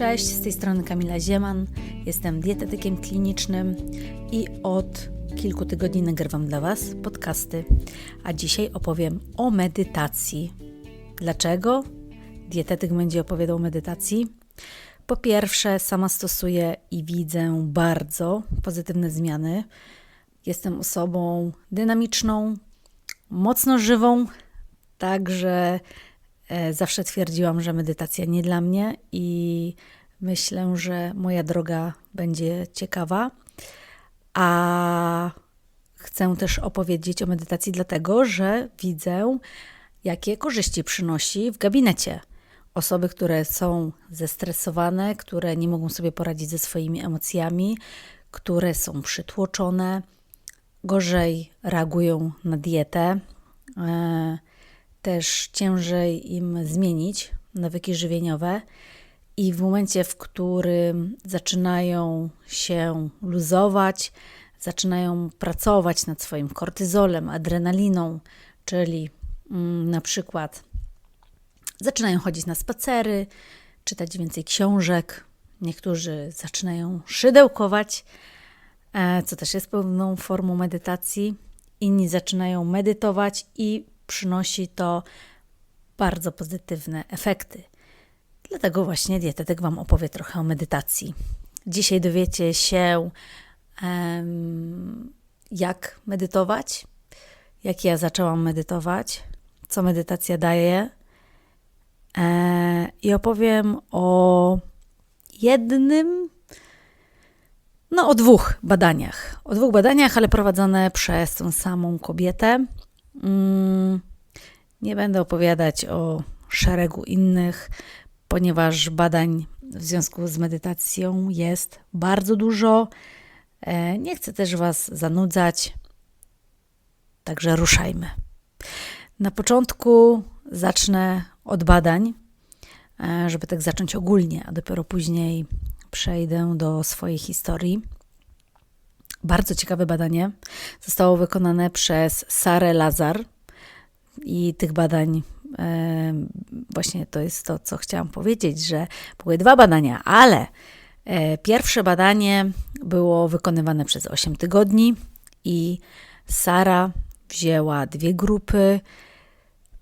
Cześć, z tej strony Kamila Zieman. Jestem dietetykiem klinicznym i od kilku tygodni nagrywam dla Was podcasty. A dzisiaj opowiem o medytacji. Dlaczego dietetyk będzie opowiadał o medytacji? Po pierwsze, sama stosuję i widzę bardzo pozytywne zmiany. Jestem osobą dynamiczną, mocno żywą, także zawsze twierdziłam, że medytacja nie dla mnie i myślę, że moja droga będzie ciekawa. A chcę też opowiedzieć o medytacji, dlatego że widzę, jakie korzyści przynosi w gabinecie. Osoby, które są zestresowane, które nie mogą sobie poradzić ze swoimi emocjami, które są przytłoczone, gorzej reagują na dietę, e, też ciężej im zmienić nawyki żywieniowe. I w momencie, w którym zaczynają się luzować, zaczynają pracować nad swoim kortyzolem, adrenaliną, czyli mm, na przykład zaczynają chodzić na spacery, czytać więcej książek, niektórzy zaczynają szydełkować, e, co też jest pewną formą medytacji. Inni zaczynają medytować i przynosi to bardzo pozytywne efekty. Dlatego właśnie dietetyk Wam opowie trochę o medytacji. Dzisiaj dowiecie się, jak medytować, jak ja zaczęłam medytować, co medytacja daje. E, I opowiem o jednym, no o dwóch badaniach. O dwóch badaniach, ale prowadzone przez tą samą kobietę. Mm, nie będę opowiadać o szeregu innych ponieważ badań w związku z medytacją jest bardzo dużo. E, nie chcę też Was zanudzać, także ruszajmy. Na początku zacznę od badań, e, żeby tak zacząć ogólnie, a dopiero później przejdę do swojej historii. Bardzo ciekawe badanie zostało wykonane przez Sarę Lazar i tych badań właśnie to jest to, co chciałam powiedzieć, że były dwa badania, ale e, pierwsze badanie było wykonywane przez 8 tygodni i Sara wzięła dwie grupy.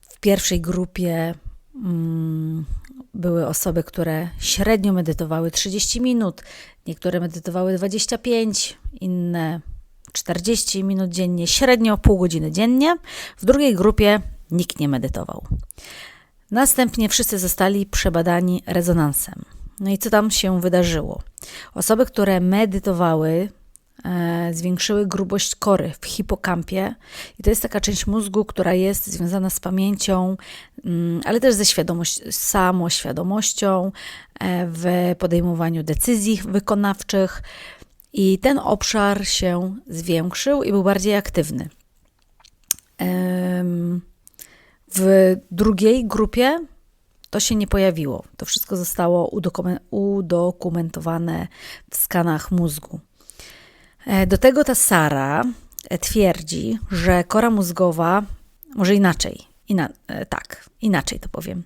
W pierwszej grupie mm, były osoby, które średnio medytowały 30 minut, niektóre medytowały 25, inne 40 minut dziennie, średnio pół godziny dziennie. W drugiej grupie Nikt nie medytował. Następnie wszyscy zostali przebadani rezonansem. No i co tam się wydarzyło? Osoby, które medytowały, zwiększyły grubość kory w hipokampie, i to jest taka część mózgu, która jest związana z pamięcią, mm, ale też ze świadomość, samoświadomością e, w podejmowaniu decyzji wykonawczych. I ten obszar się zwiększył i był bardziej aktywny. W drugiej grupie to się nie pojawiło. To wszystko zostało udokumentowane w skanach mózgu. E, do tego ta Sara e, twierdzi, że kora mózgowa, może inaczej, ina, e, tak, inaczej to powiem.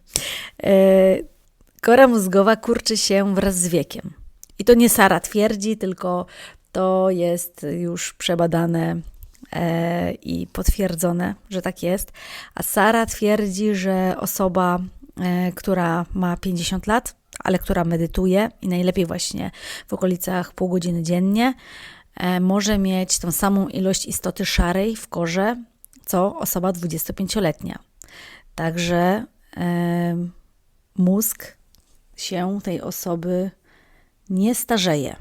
Kora mózgowa kurczy się wraz z wiekiem. I to nie Sara twierdzi, tylko to jest już przebadane i potwierdzone, że tak jest. A Sara twierdzi, że osoba, która ma 50 lat, ale która medytuje i najlepiej właśnie w okolicach pół godziny dziennie, może mieć tą samą ilość istoty szarej w korze, co osoba 25-letnia. Także mózg się tej osoby nie starzeje.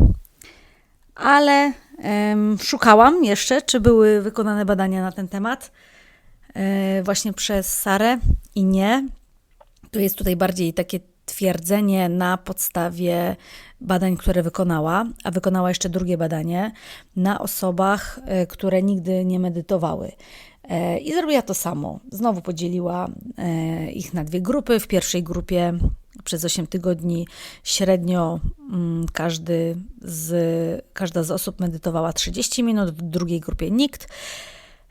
Ale Szukałam jeszcze, czy były wykonane badania na ten temat e, właśnie przez Sarę i nie. To jest tutaj bardziej takie twierdzenie na podstawie badań, które wykonała, a wykonała jeszcze drugie badanie na osobach, e, które nigdy nie medytowały. E, I zrobiła to samo. Znowu podzieliła ich na dwie grupy. W pierwszej grupie przez 8 tygodni średnio mm, każdy z, każda z osób medytowała 30 minut, w drugiej grupie nikt.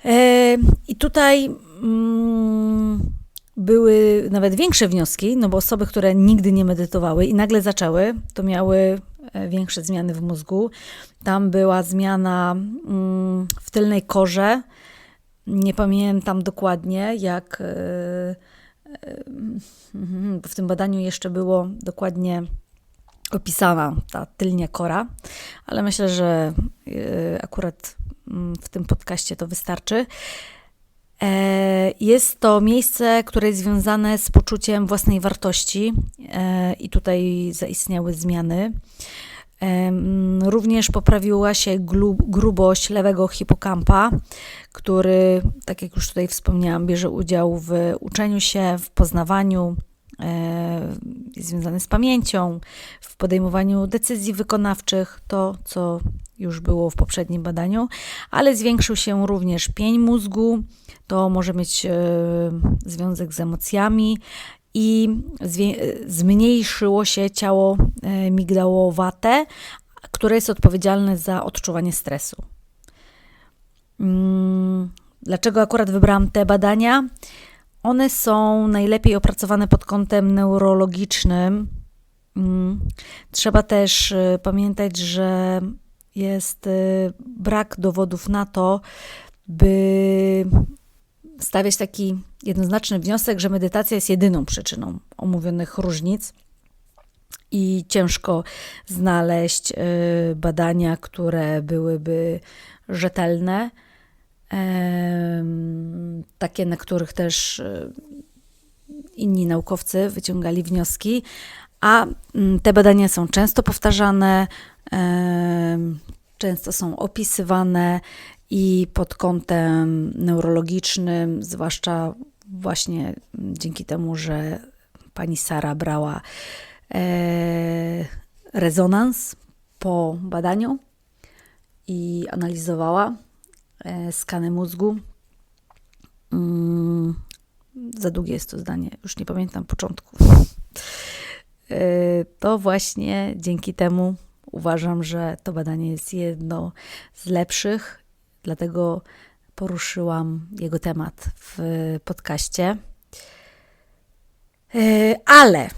E, I tutaj mm, były nawet większe wnioski, no bo osoby, które nigdy nie medytowały i nagle zaczęły, to miały e, większe zmiany w mózgu. Tam była zmiana mm, w tylnej korze. Nie pamiętam dokładnie, jak. E, w tym badaniu jeszcze było dokładnie opisana ta tylnia kora, ale myślę, że akurat mm, w tym podcaście to wystarczy. E, jest to miejsce, które jest związane z poczuciem własnej wartości e, i tutaj zaistniały zmiany. Również poprawiła się grubość lewego hipokampa, który, tak jak już tutaj wspomniałam, bierze udział w uczeniu się, w poznawaniu, związany z pamięcią, w podejmowaniu decyzji wykonawczych, to co już było w poprzednim badaniu, ale zwiększył się również pień mózgu, to może mieć e, związek z emocjami i zmniejszyło się ciało e, migdałowate, które jest odpowiedzialne za odczuwanie stresu. Mm, dlaczego akurat wybrałam te badania? One są najlepiej opracowane pod kątem neurologicznym. Mm, trzeba też e, pamiętać, że jest brak dowodów na to, by stawiać taki jednoznaczny wniosek, że medytacja jest jedyną przyczyną omówionych różnic. I ciężko znaleźć y, badania, które byłyby rzetelne, takie, na których też y, inni naukowcy wyciągali wnioski, a mm, te badania są często powtarzane, często są opisywane i pod kątem neurologicznym, zwłaszcza właśnie dzięki temu, że pani Sara brała e, rezonans po badaniu i analizowała e, skany mózgu. Mm, za długie jest to zdanie, już nie pamiętam początku. E, to właśnie dzięki temu uważam, że to badanie jest jedno z lepszych dlatego poruszyłam jego temat w podcaście. E, ale,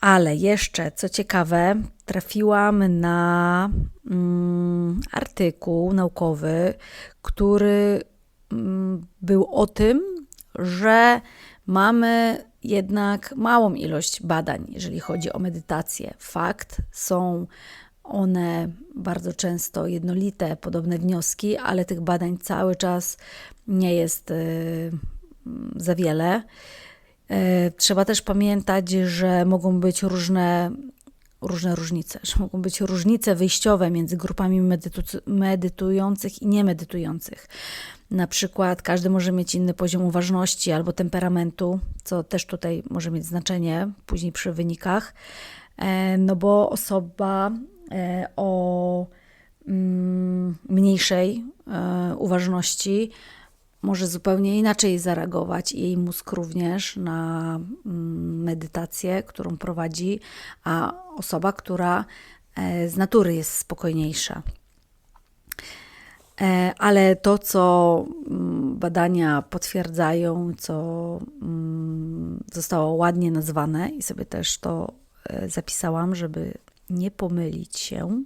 ale jeszcze, co ciekawe, trafiłam na mm, artykuł naukowy, który mm, był o tym, że mamy jednak małą ilość badań, jeżeli chodzi o medytację. Fakt, są one bardzo często jednolite, podobne wnioski, ale tych badań cały czas nie jest y, za wiele. Y, trzeba też pamiętać, że mogą być różne, różne różnice, że mogą być różnice wyjściowe między grupami medytu medytujących i niemedytujących. Na przykład każdy może mieć inny poziom uważności albo temperamentu, co też tutaj może mieć znaczenie później przy wynikach, e, no bo osoba E, o mm, mniejszej e, uważności może zupełnie inaczej zareagować jej mózg również na mm, medytację, którą prowadzi, a osoba, która e, z natury jest spokojniejsza. Ale to, co mm, badania potwierdzają, co zostało ładnie nazwane, i sobie też to zapisałam, żeby nie pomylić się,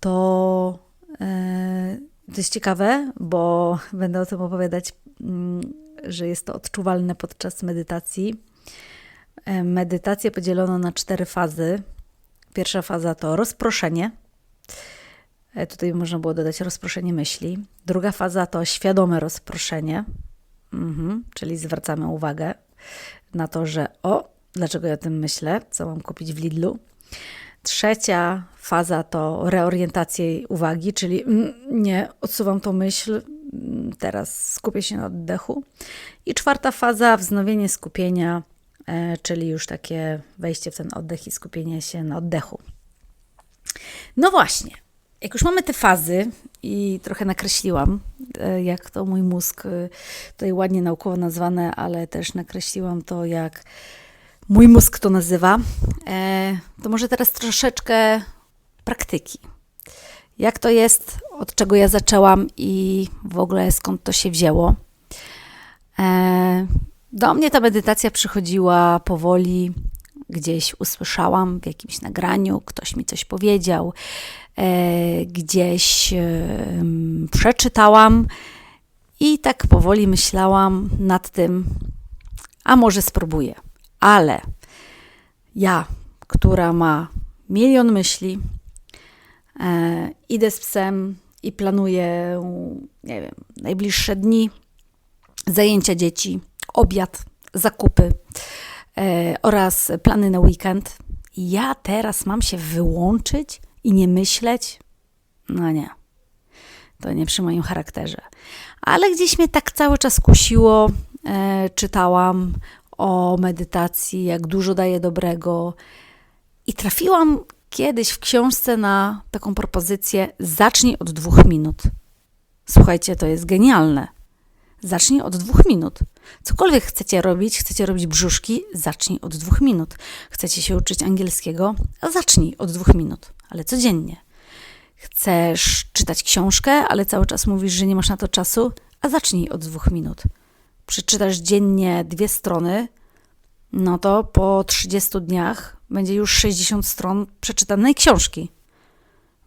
to, e, to jest ciekawe, bo będę o tym opowiadać, mm, że jest to odczuwalne podczas medytacji. E, medytację podzielono na cztery fazy. Pierwsza faza to rozproszenie. E, tutaj można było dodać rozproszenie myśli. Druga faza to świadome rozproszenie, mhm, czyli zwracamy uwagę na to, że o, dlaczego ja o tym myślę, co mam kupić w Lidlu. Trzecia faza to reorientacja uwagi, czyli nie, odsuwam tą myśl, teraz skupię się na oddechu. I czwarta faza wznowienie skupienia, e, czyli już takie wejście w ten oddech i skupienie się na oddechu. No właśnie, jak już mamy te fazy i trochę nakreśliłam, e, jak to mój mózg, e, tutaj ładnie naukowo nazwane, ale też nakreśliłam to, jak mój mózg to nazywa, e, to może teraz troszeczkę praktyki. Jak to jest, od czego ja zaczęłam i w ogóle skąd to się wzięło. E, Do mnie ta medytacja przychodziła powoli, gdzieś usłyszałam w jakimś nagraniu, ktoś mi coś powiedział, e, gdzieś przeczytałam i tak powoli myślałam nad tym, a może spróbuję. Ale ja, która ma milion myśli, e, idę z psem i planuję, nie wiem, najbliższe dni, zajęcia dzieci, obiad, zakupy e, oraz plany na weekend. Ja teraz mam się wyłączyć i nie myśleć? No nie. To nie przy moim charakterze. Ale gdzieś mnie tak cały czas kusiło. E, czytałam o medytacji, jak dużo daje dobrego. I trafiłam kiedyś w książce na taką propozycję: zacznij od dwóch minut. Słuchajcie, to jest genialne. Zacznij od dwóch minut. Cokolwiek chcecie robić, chcecie robić brzuszki, zacznij od dwóch minut. Chcecie się uczyć angielskiego, zacznij od dwóch minut, ale codziennie. Chcesz czytać książkę, ale cały czas mówisz, że nie masz na to czasu, a zacznij od dwóch minut. Przeczytasz dziennie dwie strony, no to po 30 dniach będzie już 60 stron przeczytanej książki.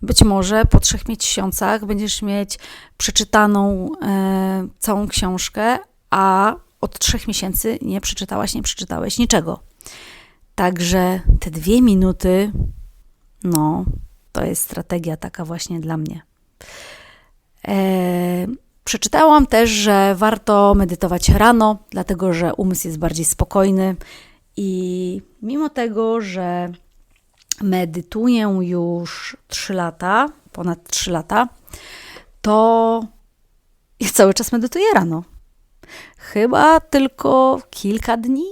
Być może po trzech miesiącach będziesz mieć przeczytaną e, całą książkę, a od trzech miesięcy nie przeczytałaś, nie przeczytałeś niczego. Także te dwie minuty, no, to jest strategia taka właśnie dla mnie. E, przeczytałam też, że warto medytować rano, dlatego że umysł jest bardziej spokojny i mimo tego, że medytuję już 3 lata, ponad 3 lata, to ja cały czas medytuję rano. Chyba tylko kilka dni,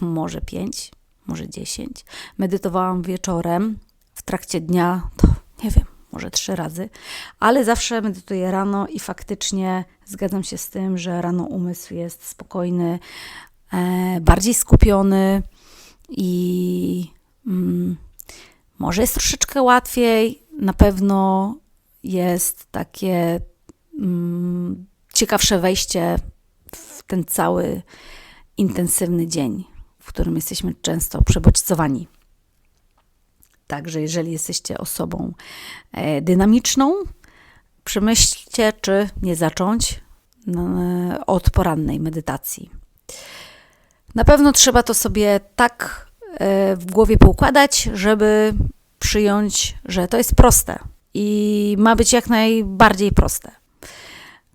może pięć, może dziesięć. Medytowałam wieczorem, w trakcie dnia to nie wiem, może trzy razy, ale zawsze medytuję rano i faktycznie zgadzam się z tym, że rano umysł jest spokojny, e, bardziej skupiony i mm, może jest troszeczkę łatwiej, na pewno jest takie mm, ciekawsze wejście w ten cały intensywny dzień, w którym jesteśmy często przebodźcowani. Także jeżeli jesteście osobą e, dynamiczną, przemyślcie, czy nie zacząć e, od porannej medytacji. Na pewno trzeba to sobie tak e, w głowie poukładać, żeby przyjąć, że to jest proste i ma być jak najbardziej proste.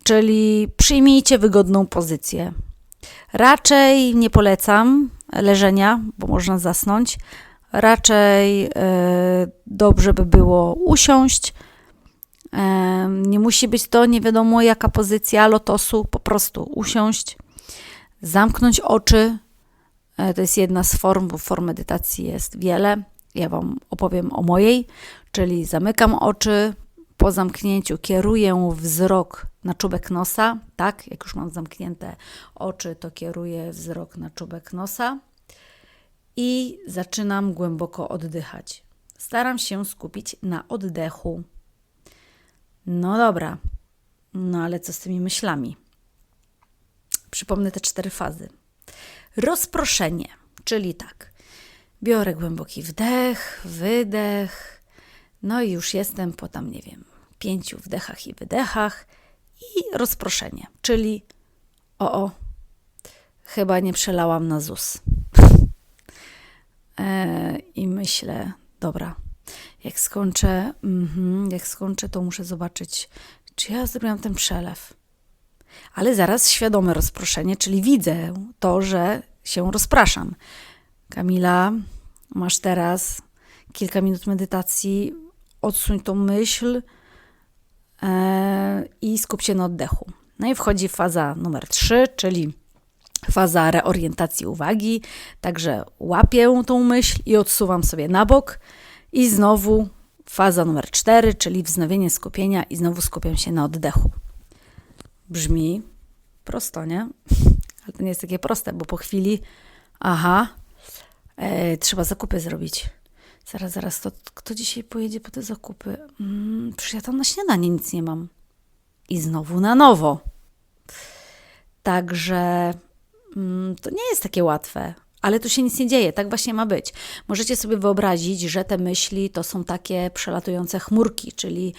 Czyli przyjmijcie wygodną pozycję. Raczej nie polecam leżenia, bo można zasnąć. Raczej e, dobrze by było usiąść. E, nie musi być to nie wiadomo jaka pozycja lotosu, po prostu usiąść, zamknąć oczy. E, to jest jedna z form, bo form medytacji jest wiele. Ja Wam opowiem o mojej, czyli zamykam oczy, po zamknięciu kieruję wzrok na czubek nosa, tak, jak już mam zamknięte oczy, to kieruję wzrok na czubek nosa i zaczynam głęboko oddychać. Staram się skupić na oddechu. No dobra, no ale co z tymi myślami? Przypomnę te cztery fazy. Rozproszenie, czyli tak. Biorę głęboki wdech, wydech, no i już jestem po tam, nie wiem, pięciu wdechach i wydechach i rozproszenie, czyli o, o chyba nie przelałam na ZUS. E, I myślę, dobra, jak skończę, mm, jak skończę, to muszę zobaczyć, czy ja zrobiłam ten przelew. Ale zaraz świadome rozproszenie, czyli widzę to, że się rozpraszam. Kamila, masz teraz kilka minut medytacji, odsuń tą myśl e, i skup się na oddechu. No i wchodzi faza numer 3, czyli faza reorientacji uwagi. Także łapię tą myśl i odsuwam sobie na bok. I znowu faza numer 4, czyli wznowienie skupienia i znowu skupiam się na oddechu. Brzmi prosto, nie? Ale to nie jest takie proste, bo po chwili, aha, e, trzeba zakupy zrobić. Zaraz, zaraz, to kto dzisiaj pojedzie po te zakupy? Mm, przecież ja tam na śniadanie nic nie mam. I znowu na nowo. Także to nie jest takie łatwe. Ale tu się nic nie dzieje, tak właśnie ma być. Możecie sobie wyobrazić, że te myśli to są takie przelatujące chmurki, czyli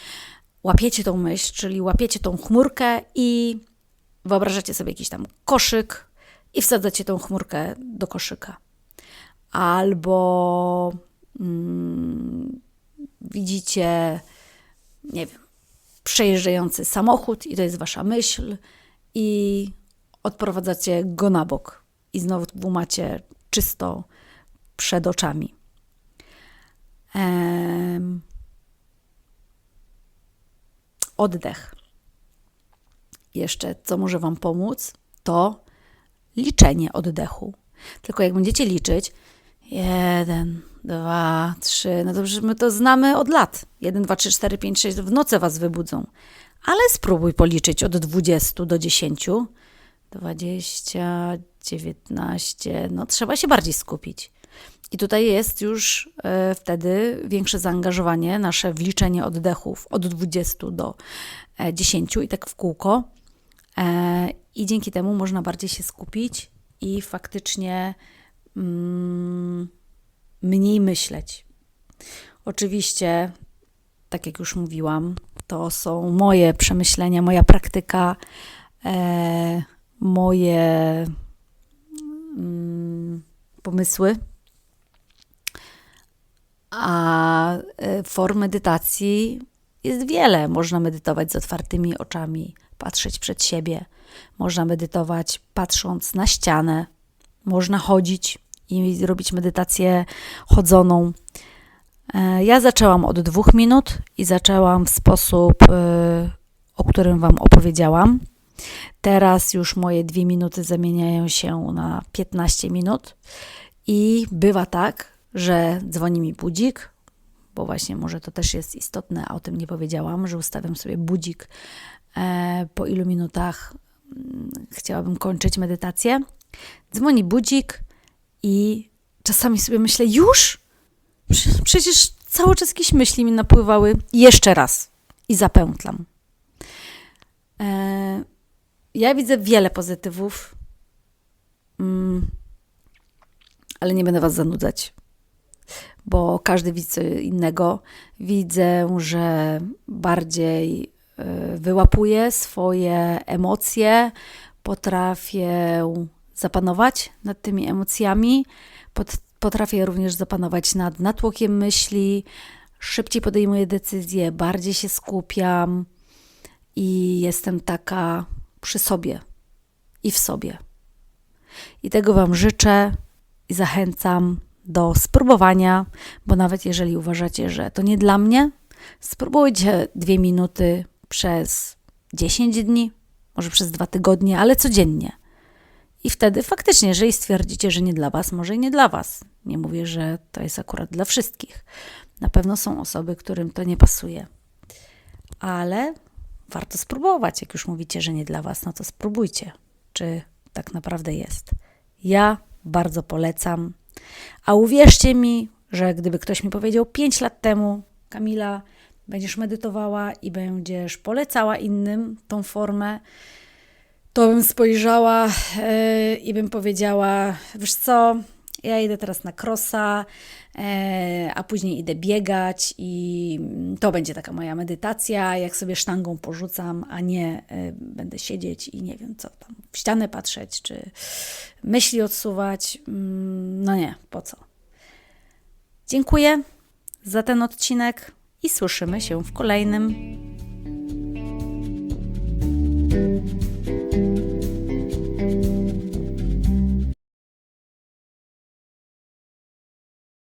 łapiecie tą myśl, czyli łapiecie tą chmurkę i wyobrażacie sobie jakiś tam koszyk i wsadzacie tą chmurkę do koszyka. Albo mm, widzicie, nie wiem, przejeżdżający samochód i to jest wasza myśl i odprowadzacie go na bok i znowu macie czysto przed oczami. Ehm, oddech. Jeszcze co może Wam pomóc, to liczenie oddechu. Tylko jak będziecie liczyć, jeden, dwa, trzy, no przecież my to znamy od lat. Jeden, dwa, trzy, cztery, pięć, sześć, w nocy Was wybudzą. Ale spróbuj policzyć od 20 do 10. 20, 19, no trzeba się bardziej skupić. I tutaj jest już e, wtedy większe zaangażowanie nasze w liczenie oddechów od 20 do 10 e, i tak w kółko. E, I dzięki temu można bardziej się skupić i faktycznie mm, mniej myśleć. Oczywiście, tak jak już mówiłam, to są moje przemyślenia, moja praktyka, moje mm, pomysły. A e, form medytacji jest wiele. Można medytować z otwartymi oczami, patrzeć przed siebie. Można medytować patrząc na ścianę. Można chodzić i robić medytację chodzoną. E, ja zaczęłam od dwóch minut i zaczęłam w sposób, e, o którym Wam opowiedziałam. Teraz już moje dwie minuty zamieniają się na 15 minut i bywa tak, że dzwoni mi budzik, bo właśnie może to też jest istotne, a o tym nie powiedziałam, że ustawiam sobie budzik e, po ilu minutach mm, chciałabym kończyć medytację. Dzwoni budzik i czasami sobie myślę, już? Przecież cały czas jakieś myśli mi napływały. Jeszcze raz. I zapętlam. E, ja widzę wiele pozytywów, mm, ale nie będę Was zanudzać, bo każdy widzi co innego. Widzę, że bardziej e, wyłapuję swoje emocje, potrafię zapanować nad tymi emocjami, potrafię również zapanować nad natłokiem myśli, szybciej podejmuję decyzje, bardziej się skupiam i jestem taka przy sobie i w sobie. I tego Wam życzę i zachęcam do spróbowania, bo nawet jeżeli uważacie, że to nie dla mnie, spróbujcie dwie minuty przez 10 dni, może przez dwa tygodnie, ale codziennie. I wtedy faktycznie, jeżeli stwierdzicie, że nie dla Was, może i nie dla Was. Nie mówię, że to jest akurat dla wszystkich. Na pewno są osoby, którym to nie pasuje. Ale warto spróbować. Jak już mówicie, że nie dla Was, no to spróbujcie, czy tak naprawdę jest. Ja bardzo polecam. A uwierzcie mi, że gdyby ktoś mi powiedział 5 lat temu, Kamila, będziesz medytowała i będziesz polecała innym tą formę, to bym spojrzała yy, i bym powiedziała: Wiesz co, ja idę teraz na krosa, e, a później idę biegać i mm, to będzie taka moja medytacja, jak sobie sztangą porzucam, a nie e, będę siedzieć i nie wiem co tam, w ścianę patrzeć, czy myśli odsuwać. Mm, no nie, po co. Dziękuję za ten odcinek i słyszymy się w kolejnym.